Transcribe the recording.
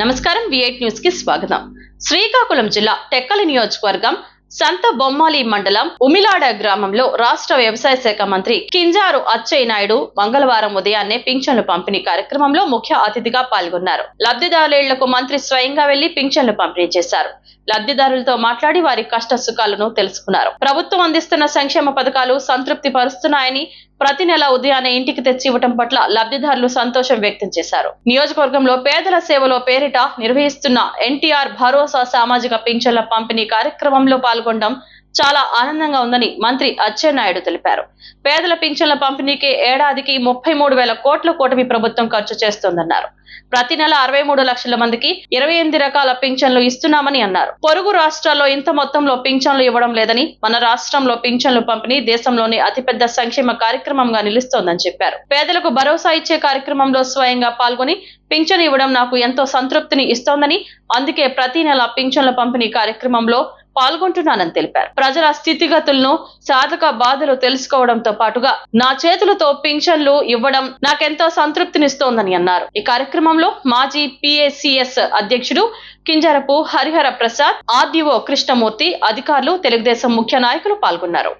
నమస్కారం విఐట్ న్యూస్కి స్వాగతం. శ్రీకాకుళం జిల్లా టెక్కలి నియోజకవర్గం సంత బొమ్మాలి మండలం ఉమిలాడ గ్రామంలో రాష్ట్ర వ్యవసాయ శాఖ మంత్రి కింజారు అచ్చయ్య నాయుడు మంగళవారం ఉదయాన్నే పింఛన్లు పంపిణీ కార్యక్రమంలో ముఖ్య అతిథిగా పాల్గొన్నారు. లబ్ధిదారులకు మంత్రి స్వయంగా వెళ్ళి పింఛన్లు పంపిణీ చేశారు. లబ్ధిదారులతో మాట్లాడి వారి కష్ట సుఖాలను తెలుసుకున్నారు. ప్రభుత్వం అందిస్తున్న సంక్షేమ పథకాలు సంతృప్తి పరుస్తున్నాయని ప్రతి నెల ఉదయాన్నే ఇంటికి తెచ్చి ఇవ్వటం పట్ల లబ్ధిదారులు సంతోషం వ్యక్తం చేశారు. నియోజకవర్గంలో పేదల సేవలో పేరిట నిర్వహిస్తున్న ఎన్టీఆర్ భరోసా సామాజిక పింఛన్ల పంపిణీ కార్యక్రమంలో పాల్గొనడం చాలా ఆనందంగా ఉందని మంత్రి అచ్చెన్నాయుడు తెలిపారు. పేదల పింఛన్ల పంపిణీకి ఏడాదికి ముప్పై మూడు వేల కోట్ల కూటమి ప్రభుత్వం ఖర్చు చేస్తోందన్నారు. ప్రతి నెల అరవై మూడు లక్షల మందికి ఇరవై ఎనిమిది రకాల పింఛన్లు ఇస్తున్నామని అన్నారు. పొరుగు రాష్ట్రాల్లో ఇంత మొత్తంలో పింఛన్లు ఇవ్వడం లేదని మన రాష్ట్రంలో పింఛన్లు పంపిణీ దేశంలోని అతిపెద్ద సంక్షేమ కార్యక్రమంగా నిలుస్తోందని చెప్పారు. పేదలకు భరోసా ఇచ్చే కార్యక్రమంలో స్వయంగా పాల్గొని పింఛన్ ఇవ్వడం నాకు ఎంతో సంతృప్తిని ఇస్తోందని అందుకే ప్రతి నెల పింఛన్ల పంపిణీ కార్యక్రమంలో పాల్గొంటున్నానని తెలిపారు. ప్రజల స్థితిగతులను సాధక బాధలు తెలుసుకోవడంతో పాటుగా నా చేతులతో పింఛన్లు ఇవ్వడం నాకెంతో సంతృప్తినిస్తోందని అన్నారు. ఈ కార్యక్రమంలో మాజీ పిఏసిఎస్ అధ్యక్షుడు కింజరపు హరిహర ప్రసాద్ ఆర్డీఓ కృష్ణమూర్తి అధికారులు తెలుగుదేశం ముఖ్య నాయకులు పాల్గొన్నారు.